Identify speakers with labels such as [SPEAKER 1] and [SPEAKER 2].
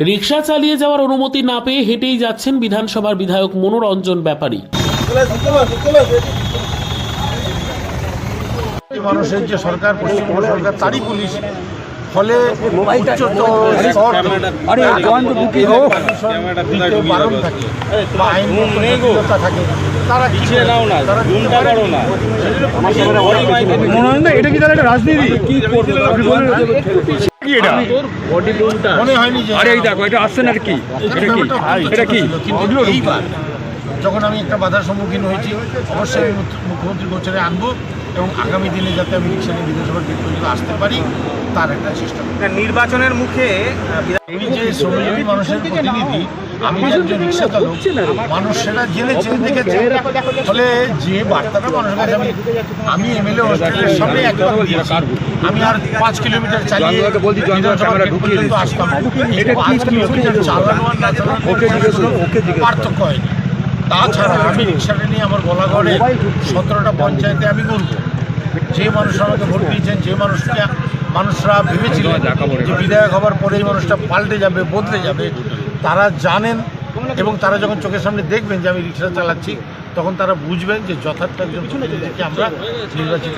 [SPEAKER 1] রিক্সা চালিয়ে যাওয়ার অনুমতি না পেয়ে হেঁটেই যাচ্ছেন বিধানসভার বিধায়ক মনোরঞ্জন ব্যাপারী।
[SPEAKER 2] মানুষের যে সরকার পশ্চিমবঙ্গ সরকার তারই পুলিশ। ফলে তারা
[SPEAKER 3] এটা কি তাহলে একটা রাজনীতি? কি এটা? তোর বডি কি
[SPEAKER 2] মনে হয়নি
[SPEAKER 3] আরে এই দেখো এটা আসছে আর কি? এটা কি? এটা কি?
[SPEAKER 2] এইবার। যখন আমি একটা বাধার সম্মুখীন হয়েছি অবশ্যই আমি মুখ্য- মুখ্যমন্ত্রী গোচরে আনব এবং আগামী দিনে যাতে আমি রিক্সা নিয়ে বিধানসভার গেট পর্যন্ত আসতে পারি তার একটা চেষ্টা
[SPEAKER 4] নির্বাচনের মুখে
[SPEAKER 2] আমি যে শ্রমজীবী মানুষের প্রতিনিধি আমি যে একজন রিক্সা চালক মানুষ সেটা জেনেছে দেখেছে। ফলে যে বার্তাটা মানুষের কাছে আমি আমি এমএলএ হোস্টেলের সামনে একবার আমি আর পাঁচ কিলোমিটার চালিয়ে আসতাম। পাঁচ কিলোমিটার চালানো আর না চালানো পার্থক্য হয়নি। তাছাড়া আমি রিক্সাটা নিয়ে আমার গলাগড়ে সতেরোটা পঞ্চায়েতে আমি করব যে মানুষ আমাকে ভোট দিয়েছেন, যে মানুষকে মানুষরা ভেবেছিলেন যে বিধায়ক হবার পরে এই মানুষটা পাল্টে যাবে, বদলে যাবে, তারা জানেন এবং তারা যখন চোখের সামনে দেখবেন যে আমি রিক্সা চালাচ্ছি, তখন তারা বুঝবেন যে যথার্থ একজন আমরা নির্বাচিত